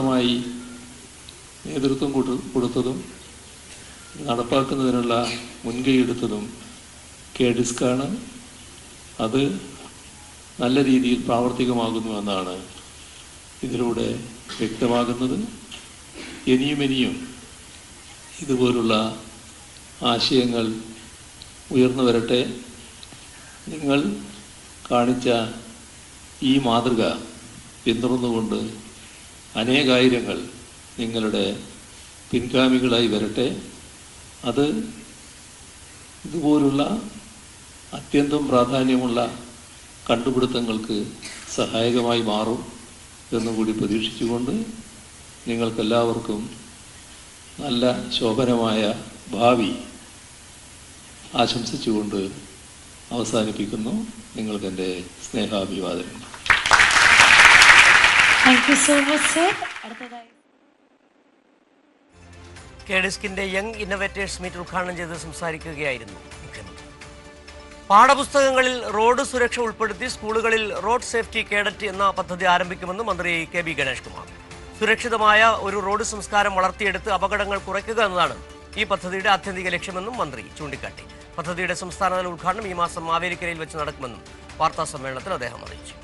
ശക്തമായി നേതൃത്വം കൊടു- കൊടുത്തതും നടപ്പാക്കുന്നതിനുള്ള മുൻകൈയെടുത്തതും കെ ഡിസ്കാണ് അത് നല്ല രീതിയിൽ പ്രാവർത്തികമാകുന്നു എന്നാണ് ഇതിലൂടെ വ്യക്തമാകുന്നത്. ഇനിയും ഇനിയും ഇതുപോലുള്ള ആശയങ്ങൾ ഉയർന്നു വരട്ടെ. നിങ്ങൾ കാണിച്ച ഈ മാതൃക പിന്തുടർന്നുകൊണ്ട് അനേകായിരങ്ങൾ നിങ്ങളുടെ പിൻഗാമികളായി വരട്ടെ. അത് ഇതുപോലുള്ള അത്യന്തം പ്രാധാന്യമുള്ള കണ്ടുപിടുത്തങ്ങൾക്ക് സഹായകമായി മാറും എന്നുകൂടി പ്രതീക്ഷിച്ചുകൊണ്ട് നിങ്ങൾക്കെല്ലാവർക്കും നല്ല ശോഭനമായ ഭാവി ആശംസിച്ചുകൊണ്ട് അവസാനിപ്പിക്കുന്നു. നിങ്ങൾക്കെന്റെ സ്നേഹാഭിവാദനം. താങ്ക് യു സോ മച്ച് കെഡിസ്കിന്റെ യങ് ഇന്നോവേറ്റേഴ്സ് മീറ്റ് ഉദ്ഘാടനം ചെയ്ത് സംസാരിക്കുകയായിരുന്നു പാഠപുസ്തകങ്ങളിൽ റോഡ് സുരക്ഷ ഉൾപ്പെടുത്തി സ്കൂളുകളിൽ റോഡ് സേഫ്റ്റി കേഡറ്റ് എന്ന പദ്ധതി ആരംഭിക്കുമെന്ന് മന്ത്രി കെ ബി ഗണേഷ് കുമാർ സുരക്ഷിതമായ ഒരു റോഡ് സംസ്കാരം വളർത്തിയെടുത്ത് അപകടങ്ങൾ കുറയ്ക്കുക എന്നതാണ് ഈ പദ്ധതിയുടെ ആത്യന്തിക ലക്ഷ്യമെന്നും മന്ത്രി ചൂണ്ടിക്കാട്ടി. പദ്ധതിയുടെ സംസ്ഥാനതല ഉദ്ഘാടനം ഈ മാസം മാവേലിക്കരയിൽ വെച്ച് നടക്കുമെന്നും വാർത്താ സമ്മേളനത്തിൽ അദ്ദേഹം അറിയിച്ചു.